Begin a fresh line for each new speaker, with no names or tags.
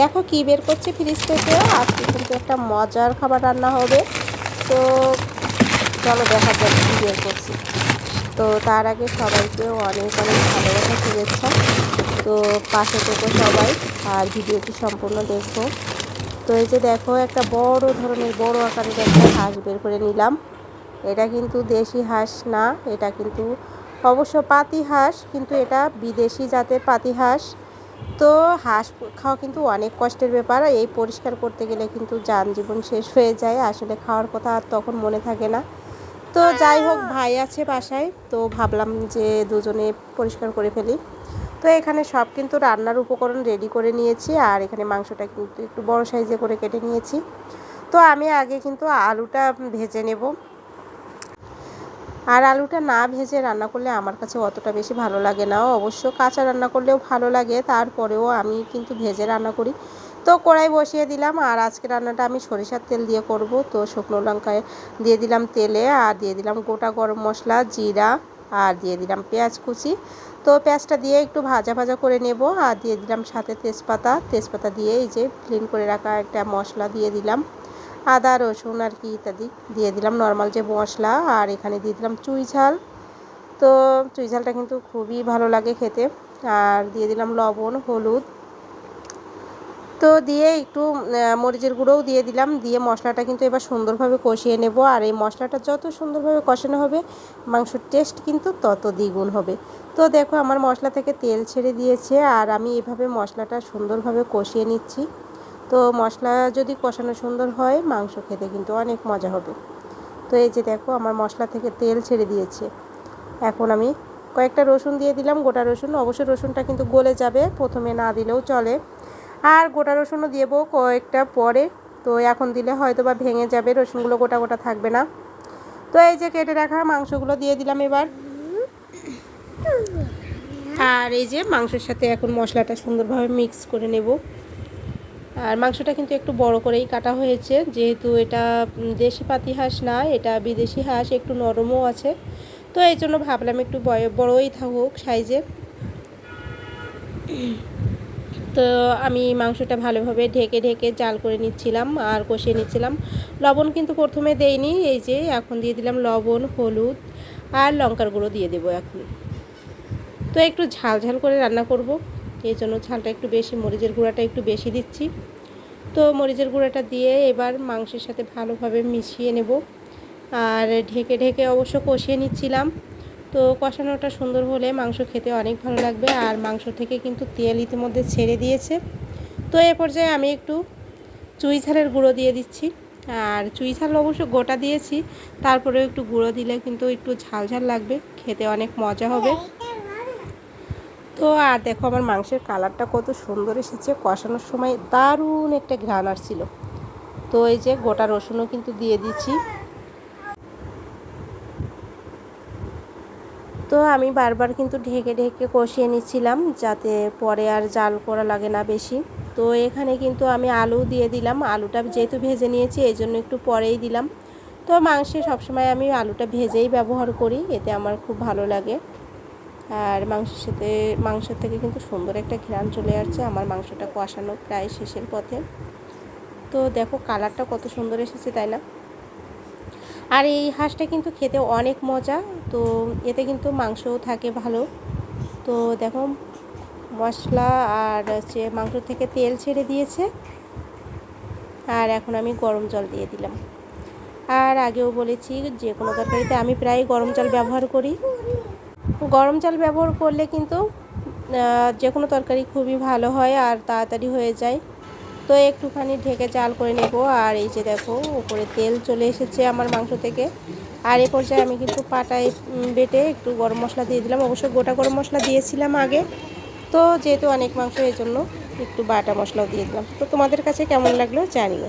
দেখো কি বের করছে ফ্রিজ থেকে। আজকে কিন্তু একটা মজার খাবার রান্না হবে। তো চলো দেখা যাক কী বের করছি। তো তার আগে সবাইকেও অনেক অনেক ভালোবাসা, শুভেচ্ছা। তো পাশে থেকে সবাই, আর ভিডিওটি সম্পূর্ণ দেখো। তো এই যে দেখো, একটা বড় ধরনের, বড় আকারের একটা হাঁস বের করে নিলাম। এটা কিন্তু দেশি হাঁস না, এটা কিন্তু অবশ্য পাতি হাঁস, কিন্তু এটা বিদেশি জাতের পাতি হাঁস। তো হাঁস খাওয়া কিন্তু অনেক কষ্টের ব্যাপার। এই পরিষ্কার করতে গেলে কিন্তু যান জীবন শেষ হয়ে যায় আসলে খাওয়ার কথা আর তখন মনে থাকে না। তো যাই হোক ভাই আছে বাসায় তো ভাবলাম যে দুজনে পরিষ্কার করে ফেলি। তো এখানে সব কিন্তু রান্নার উপকরণ রেডি করে নিয়েছি আর এখানে মাংসটা কিন্তু একটু বড় সাইজে করে কেটে নিয়েছি। তো আমি আগে কিন্তু আলুটা ভেজে নেব। আর আলুটা না ভেজে রান্না করলে আমার কাছে অতটা বেশি ভালো লাগে না। অবশ্য কাঁচা রান্না করলেও ভালো লাগে, তারপরেও আমি কিন্তু ভেজে রান্না করি। তো কড়াই বসিয়ে দিলাম আর আজকে রান্নাটা আমি সরিষার তেল দিয়ে করব। তো শুকনো লঙ্কায় দিয়ে দিলাম তেলে আর দিয়ে দিলাম গোটা গরম মশলা, জিরা আর দিয়ে দিলাম পেঁয়াজ কুচি। তো পেঁয়াজটা দিয়ে একটু ভাজা ভাজা করে নেব আর দিয়ে দিলাম সাথে তেজপাতা। তেজপাতা দিয়ে এই যে ক্লিন করে রাখা একটা মশলা দিয়ে দিলাম। আদা, রসুন আর কি ইত্যাদি দিয়ে দিলাম নর্মাল যে মশলা আর এখানে দিয়ে দিলাম চুই ঝাল। তো চুই ঝালটা কিন্তু খুবই ভালো লাগে খেতে। আর দিয়ে দিলাম লবণ, হলুদ। তো দিয়ে একটু মরিচের গুঁড়োও দিয়ে দিলাম। দিয়ে মশলাটা কিন্তু এবার সুন্দরভাবে কষিয়ে নেব। আর এই মশলাটা যত সুন্দরভাবে কষানো হবে, মাংসর টেস্ট কিন্তু তত দ্বিগুণ হবে। তো দেখো, আমার মশলা থেকে তেল ছেড়ে দিয়েছে। আর আমি এভাবে মশলাটা সুন্দরভাবে কষিয়ে নিচ্ছি। তো মশলা যদি কষানো সুন্দর হয়, মাংস খেতে কিন্তু অনেক মজা হবে। তো এই যে দেখো, আমার মশলা থেকে তেল ছেড়ে দিয়েছে। এখন আমি কয়েকটা রসুন দিয়ে দিলাম, গোটা রসুন। অবশ্যই রসুনটা কিন্তু গলে যাবে, প্রথমে না দিলেও চলে। আর গোটা রসুনও দেব কয়েকটা পরে। তো এখন দিলে হয়তো বা ভেঙে যাবে, রসুনগুলো গোটা গোটা থাকবে না। তো এই যে কেটে রাখা মাংসগুলো দিয়ে দিলাম এবার। আর এই যে মাংসের সাথে এখন মশলাটা সুন্দরভাবে মিক্স করে নেব। আর মাংসটা কিন্তু একটু বড় করেই কাটা হয়েছে। যেহেতু এটা দেশি পাতি হাঁস না, এটা বিদেশি হাঁস, একটু নরমও আছে। তো এই জন্য ভাবলাম একটু বড়ই থাকুক সাইজে। তো আমি মাংসটা ভালোভাবে ঢেকে ঢেকে জাল করে নিচ্ছিলাম আর কষিয়ে নিচ্ছিলাম। লবণ কিন্তু প্রথমে দেইনি, এই যে এখন দিয়ে দিলাম লবণ, হলুদ আর লঙ্কার গুঁড়ো দিয়ে দেবো এখন। তো একটু ঝাল ঝাল করে রান্না করব। এই জন্য ঝালটা একটু বেশি, মরিচের গুঁড়াটা একটু বেশি দিচ্ছি। তো মরিচের গুঁড়াটা দিয়ে এবার মাংসের সাথে ভালোভাবে মিশিয়ে নেব। আর ঢেকে ঢেকে অবশ্য কষিয়ে নিচ্ছিলাম। তো কষানোটা সুন্দর হলে মাংস খেতে অনেক ভালো লাগবে আর মাংস থেকে কিন্তু তেল ইতিমধ্যে ছেড়ে দিয়েছে। তো এ পর্যায়ে আমি একটু চুই ঝালের গুঁড়ো দিয়ে দিচ্ছি। আর চুই ঝাল অবশ্য গোটা দিয়েছি তারপরে একটু গুঁড়ো দিলে কিন্তু একটু ঝাল ঝাল লাগবে, খেতে অনেক মজা হবে। তো, আর দেখো আমার মাংসের কালারটা কত সুন্দর এসেছে। কষানোর সময় দারুণ একটা ঘ্রাণ আসছিল। তো এই যে গোটা রসুনও কিন্তু দিয়ে দিচ্ছি। তো আমি বারবার কিন্তু ঢেকে ঢেকে কষিয়ে নিচ্ছিলাম যাতে পরে আর জাল করা লাগে না বেশি। তো এখানে কিন্তু আমি আলু দিয়ে দিলাম। আলুটা যেহেতু ভেজে নিয়েছি, এই জন্য একটু পরেই দিলাম। তো মাংসে সবসময় আমি আলুটা ভেজেই ব্যবহার করি, এতে আমার খুব ভালো লাগে। আর মাংসের সাথে মাংস থেকে কিন্তু সুন্দর একটা ঘ্রাণ চলে আসছে। আমার মাংসটা কষানো প্রায় শেষের পথে। তো দেখো কালারটা কত সুন্দর এসেছে, তাই না? আর এই হাঁসটা কিন্তু খেতে অনেক মজা। তো এতে কিন্তু মাংসও থাকে ভালো। তো দেখো মশলা আর হচ্ছে মাংস থেকে তেল ছেড়ে দিয়েছে। আর এখন আমি গরম জল দিয়ে দিলাম। আর আগেও বলেছি যে কোনো তরকারিতে আমি প্রায় গরম জল ব্যবহার করি। গরম চাল ব্যবহার করলে কিন্তু যে কোনো তরকারি খুবই ভালো হয় আর তাড়াতাড়ি হয়ে যায়। তো একটুখানি ঢেকে চাল করে নেব আর এই যে দেখো, উপরে তেল চলে এসেছে আমার মাংস থেকে। আর এ পর্যায়ে আমি কিন্তু পাটায় বেটে একটু গরম মশলা দিয়ে দিলাম। অবশ্য গোটা গরম মশলা দিয়েছিলাম আগে। তো যেহেতু অনেক মাংস এই জন্য একটু বাটা মশলাও দিয়ে দিলাম। তো তোমাদের কাছে কেমন লাগল জানিও।